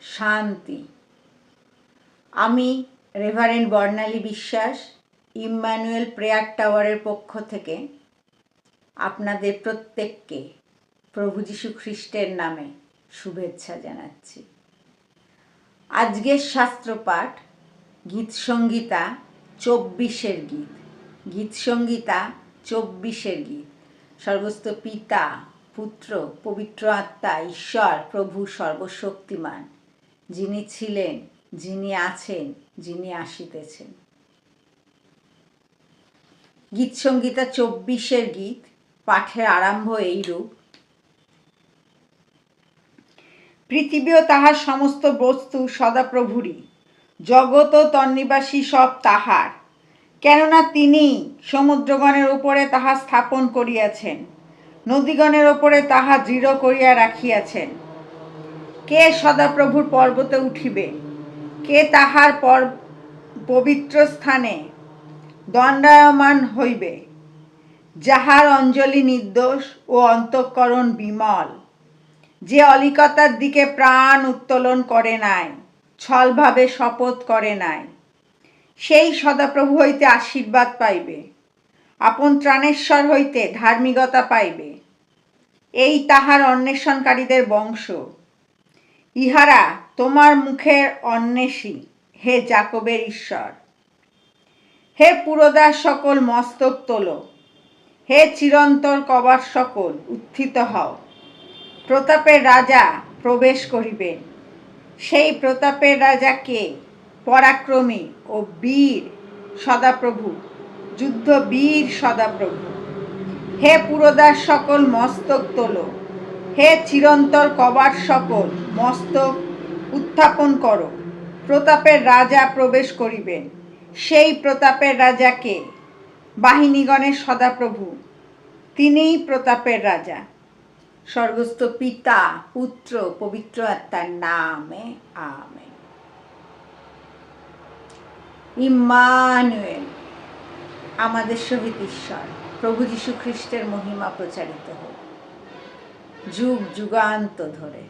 শান্তি। আমি রেভারেন্ড বর্ণালী বিশ্বাস ইম্মানুয়েল প্রেয়ার টাওয়ারের পক্ষ থেকে আপনাদের প্রত্যেককে প্রভু যীশু খ্রিস্টের নামে শুভেচ্ছা জানাচ্ছি। আজকের শাস্ত্রপাঠ গীত সঙ্গীতা চব্বিশের গীত। গীত সঙ্গীতা চব্বিশের গীত। সর্বস্ত পিতা, পুত্র, পবিত্র আত্মা, ঈশ্বর, প্রভু সর্বশক্তিমান। যিনি ছিলেন, যিনি আছেন, যিনি আসিতেছেন। গীত সঙ্গীতা চব্বিশের গীত পাঠের আরম্ভ এইরূপ। পৃথিবী ও তাহার সমস্ত বস্তু সদাপ্রভুরই জগৎ ও তন্নিবাসী সব তাহার। কেননা তিনি সমুদ্রগণের উপরে তাহা স্থাপন করিয়াছেন, নদীগণের ওপরে তাহা দৃঢ় করিয়া রাখিয়াছেন। কে সদাপ্রভুর পর্বতে উঠিবে? কে তাহার পর পবিত্র স্থানে দণ্ডায়মান হইবে? যাহার অঞ্জলি নির্দোষ ও অন্তঃকরণ বিমল, যে অলিকতার দিকে প্রাণ উত্তোলন করে নাই, ছলভাবে শপথ করে নাই, সেই সদাপ্রভু হইতে আশীর্বাদ পাইবে, আপন ত্রাণেশ্বর হইতে ধার্মিকতা পাইবে। এই তাহার অন্বেষণকারীদের বংশ। ইহারা তোমার মুখের অন্বেষী, হে জাকবের ঈশ্বর। হে পুরোদাস সকল মস্তক তোলো, হে চিরন্তর কবার সকল উত্থিত হও। প্রতাপের রাজা প্রবেশ করিবেন। সেই প্রতাপের রাজা কে? পরাক্রমী ও বীর সদাপ্রভু যুদ্ধ বীর সদাপ্রভু। হে পুরোদাস সকল মস্তক তোলো হে চিরন্তর কবার সকল মস্তক উত্থাপন করো। প্রতাপের রাজা প্রবেশ করিবেন। সেই প্রতাপের রাজাকে বাহিনীগণের সদাপ্রভু, তিনিই প্রতাপের রাজা। স্বর্গস্থ পিতা, পুত্র, পবিত্র আত্মার নামে আমে ইম্মানুয়েল, আমাদের সহিত ঈশ্বর, প্রভু যীশু খ্রিস্টের মহিমা প্রচারিত হোক। যুগ যুগান্ত ধরে।